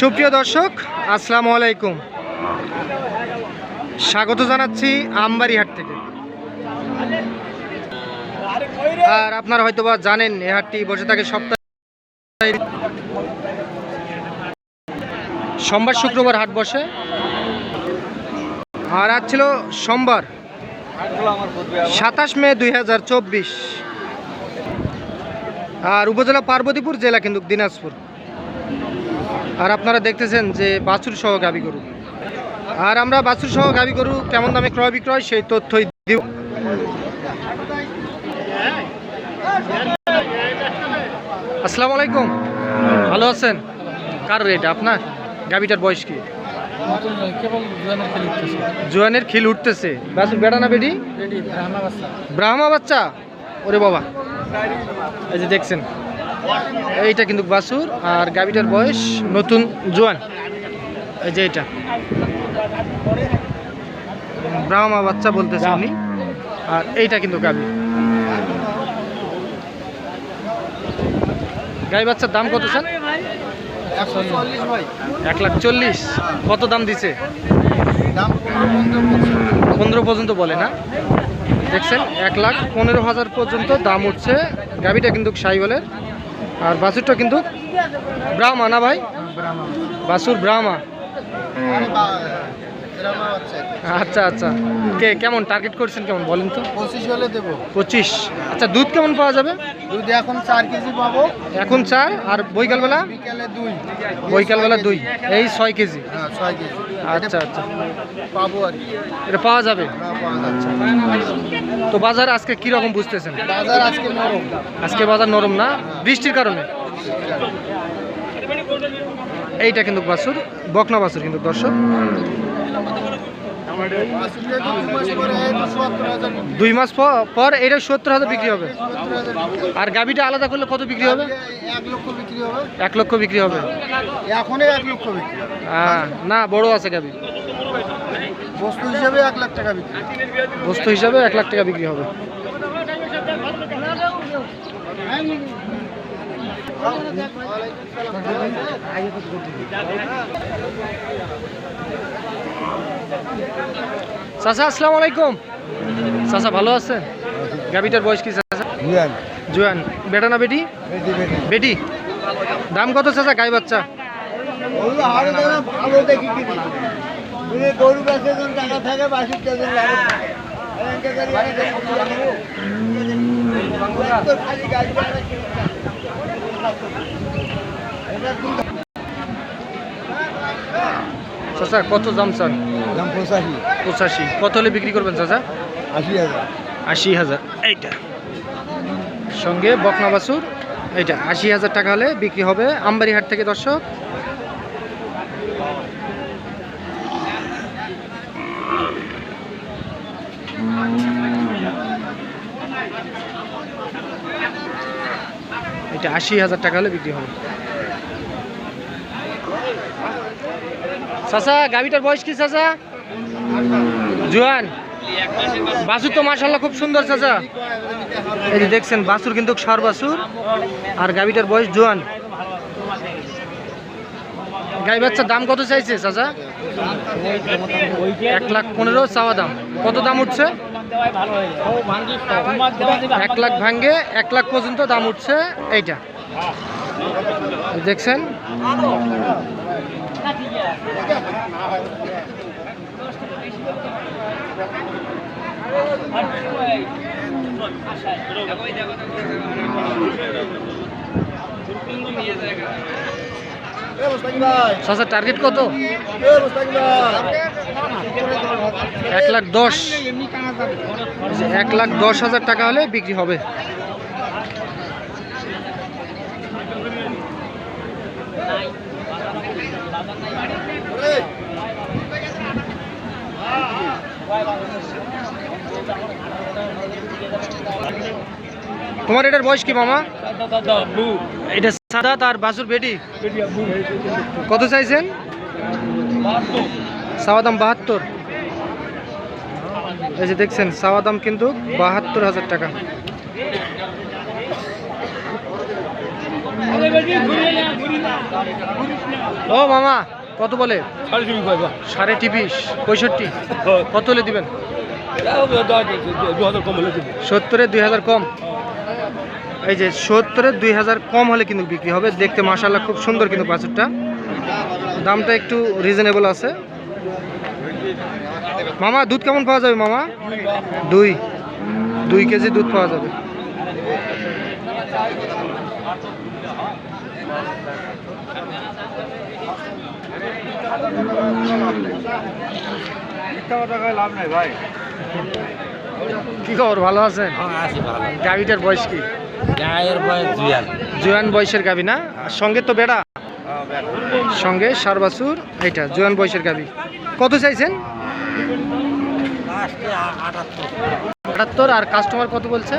সুপ্রিয় দর্শক, আসসালামু আলাইকুম। স্বাগত জানাচ্ছি আমবাড়িহাট থেকে। আর আপনারা হয়তোবা জানেন, এ হাটটি বসে থাকে সপ্তাহে সোমবার, শুক্রবার হাট বসে। আর আজ ছিল সোমবার, সাতাশ মে দুই হাজার চব্বিশ। আর উপজেলা পার্বতীপুর জেলা কিন্তু দিনাজপুর। আর আপনারা দেখতেছেন যে বাছুর সহ গাবি গরু। আর আমরা বাছুর সহ গাবি গরু কেমন দামে ক্রয় বিক্রয় সেই তথ্যই দিব। আসসালামু আলাইকুম। ভালো আছেন? কার রেট আপনার? গাবিটার বয়স কি? জোয়ানের খেলে উঠতেছে। বাছুর বেড়া না বেডি? ব্রাহ্মা বাচ্চা? ওরে বাবা। এই যে দেখছেন। এইটা কিন্তু বাছুর আর গাবিটার বয়স নতুন জোয়ান। এই যে এটা। ব্রাহ্মা বাচ্চা বলতেছে উনি। আর এইটা কিন্তু গাবি গাই বাচ্চার দাম কত, স্যার? এক লাখ চল্লিশ। কত দাম দিছে? পনেরো পর্যন্ত বলে না। দেখছেন, এক লাখ পনেরো হাজার পর্যন্ত দাম উঠছে। গাবিটা কিন্তু সাইবলের। আর বাছুরটা কিন্তু ব্রাহ্মা না ভাই? বাছুর ব্রাহ্মা। আচ্ছা আচ্ছা। কে কেমন টার্গেট করছেন কেমন বলেন তো? পঁচিশ হলে দেবো। পঁচিশ। আচ্ছা দুধ কেমন পাওয়া যাবে? দুধ এখন চার কেজি পাবো। এখন চার আর বৈকালবেলা? বিকেলে দুই। বৈকালবেলা দুই। এই ছয় কেজি। হ্যাঁ ছয় কেজি। আচ্ছা আচ্ছা। পাবো আর এটা পাওয়া যাবে? তো বাজার আজকে কীরকম বুঝতেছেন? বাজার আজকে নরম। আজকে বাজার নরম না? বৃষ্টির কারণে? এইটা কিন্তু বাসুর বকনা বাসুর কিন্তু দর্শক। দুই মাস পর- এটা সত্তর হাজার বিক্রি হবে। সত্তর হাজার বিক্রি হবে। আর গাবিটা আলাদা করলে কত বিক্রি হবে? এক লক্ষ বিক্রি হবে। এক লক্ষ বিক্রি হবে। এখনই এক লক্ষ বিক্রি হ্যাঁ না বড় আছে গাবি বস্তু হিসাবে এক লাখ টাকা বিক্রি বস্তু হিসাবে এক লাখ টাকা বিক্রি হবে। চাচা আসসালামু আলাইকুম। চাচা ভালো আছেন গাবিটার বয়স কি চাচা? জোয়ান। বেটা না বেটি? বেটি দাম কত চাচা গাই বাচ্চা? গরু টাকা থাকে চাচা কত দাম চান? দাম পঁচাশি। পঁচাশি। কত হলে বিক্রি করবেন চাচা? আশি হাজার। আশি হাজার। এইটা। সঙ্গে বকনা বাছুর এইটা। আশি হাজার টাকা হলে বিক্রি হবে আমবাড়িহাট থেকে দর্শক। এটা আশি হাজার টাকা হলে বিক্রি হবে। চাচা গাবিটার বয়স কি চাচা? জোয়ান, বাছুর তো মাশাল্লাহ খুব সুন্দর চাচা। এই যে দেখছেন, বাছুর কিন্তু সার বাছুর। আর গাবিটার বয়স জোয়ান। গাই বাচ্চার দাম কত চাইছে চাচা? এক লাখ পনেরো, চাওয়া দাম। কত দাম উঠছে? এক লাখ ভাঙ্গে এক লাখ পর্যন্ত দাম উঠছে এইটা। এই দেখছেন চাচা টার্গেট কত? এক লাখ দশ। এক লাখ দশ হাজার টাকা হলে বিক্রি হবে। তোমার এটার বয়স কি মামা? এটা সাদা তার বাসুর বেটি? কত চাইছেন? সাওয়া দাম বাহাত্তর। এই যে দেখছেন সাওয়া দাম কিন্তু বাহাত্তর হাজার টাকা। ও মামা, কত বলে? সাড়ে টিপিস পঁয়ষট্টি। কত হলে দিবেন? সত্তরের দুই হাজার কম। এই যে সত্তরের দুই হাজার কম হলে কিন্তু বিক্রি হবে। দেখতে মাসাল্লাহ খুব সুন্দর কিন্তু বাছুরটা। দামটা একটু রিজনেবল আছে। মামা দুধ কেমন পাওয়া যাবে মামা? দুই। দুই কেজি দুধ পাওয়া যাবে। লাভ নাই ভাই কি খবর? ভালো আছেন? আছি ভালো। গাভিটার বয়স কি? জোয়ান। বয়সের গাবি না? সঙ্গে তো বেড়া। সঙ্গে সার বাছুর এইটা, জোয়ান বয়সের গাভি। কত চাইছেন? আটাত্তর। আর কাস্টমার কত বলছে?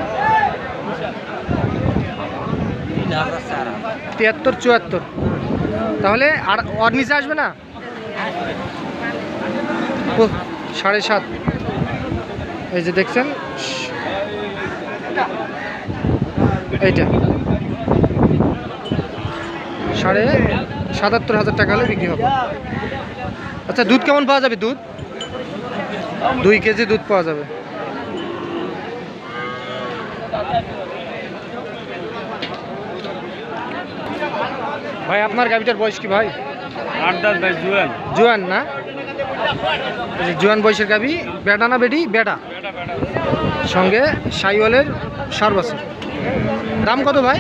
তিয়াত্তর, চুয়াত্তর। তাহলে আর ওর নিচে আসবে না? সাড়ে সাত। এই যে দেখছেন এইটা। সাড়ে সাতাত্তর হাজার টাকা হলে বিক্রি হবে। আচ্ছা দুধ কেমন পাওয়া যাবে দুধ? দুই কেজি দুধ পাওয়া যাবে। ভাই আপনার গাভিটার বয়স কি ভাই? জোয়ান। না? জোয়ান বয়সের গাভি বেটা না বেটি বেটা সঙ্গে সাইওয়ালের সার দাম কত ভাই?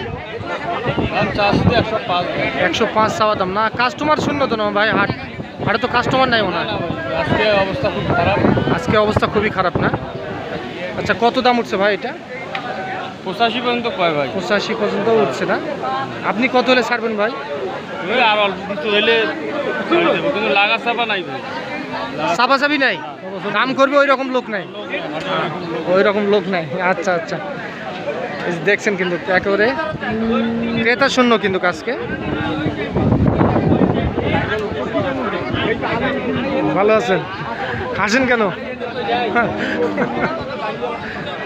একশো পাঁচ। চাওয়া দাম। না কাস্টমার শূন্য তো না ভাই হাট হাটে তো কাস্টমার নাই হয়। আজকে অবস্থা খুব খারাপ। আজকে অবস্থা খুবই খারাপ না? আচ্ছা কত দাম উঠছে ভাই এটা? পঁচাশি পর্যন্ত কয় ভাই? পঁচাশি পর্যন্ত উঠছে না? আপনি কত হলে ছাড়বেন ভাই? আর অল্প কিছু হলে কিন্তু লাগা চাপা নাই ভাই। নাই? দাম করবে ওই রকম লোক নাই? ওই রকম লোক নাই। আচ্ছা আচ্ছা। দেখছেন কিন্তু একেবারে ক্রেতা শূন্য কিন্তু আজকে। ভালো আছেন? হাসেন কেন?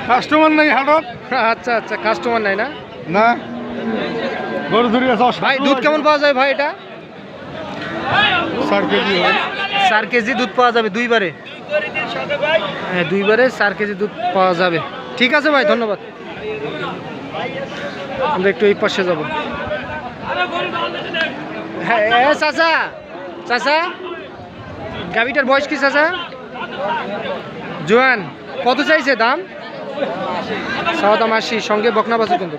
কাস্টমার নাই হাটত? আচ্ছা আচ্ছা কাস্টমার নাই না? না। গরু ধরে ভাই দুধ কেমন পাওয়া যায় ভাই এটা? চার কেজি চার কেজি দুধ পাওয়া যাবে দুইবারে? হ্যাঁ দুইবারে চার কেজি দুধ পাওয়া যাবে। ঠিক আছে ভাই ধন্যবাদ। আমরা একটু এই পাশে যাব। হ্যাঁ চাচা চাচা বয়স কি চাচা? জোয়ান, কত চাইছে দাম? সাওয়া দাম আশি, সঙ্গে বকনা বাসু কিন্তু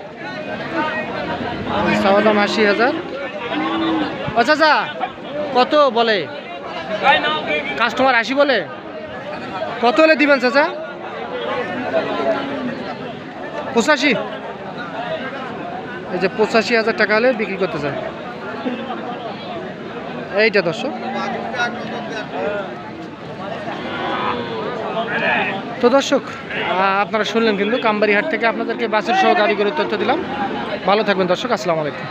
সাওয়া দাম আশি হাজার। ও চাচা, কত বলে? কাস্টমার আশি বলে? কত হলে দিবেন চাচা? পঁচাশি। এই যে পঁচাশি হাজার টাকা হলে বিক্রি করতে চায়। এইটা দর্শক। তো দর্শক আপনারা শুনলেন কিন্তু কামবাড়ি হাট থেকে আপনাদেরকে বাসের সহ গাড়ি করে তথ্য দিলাম। ভালো থাকবেন দর্শক, আসসালামু আলাইকুম।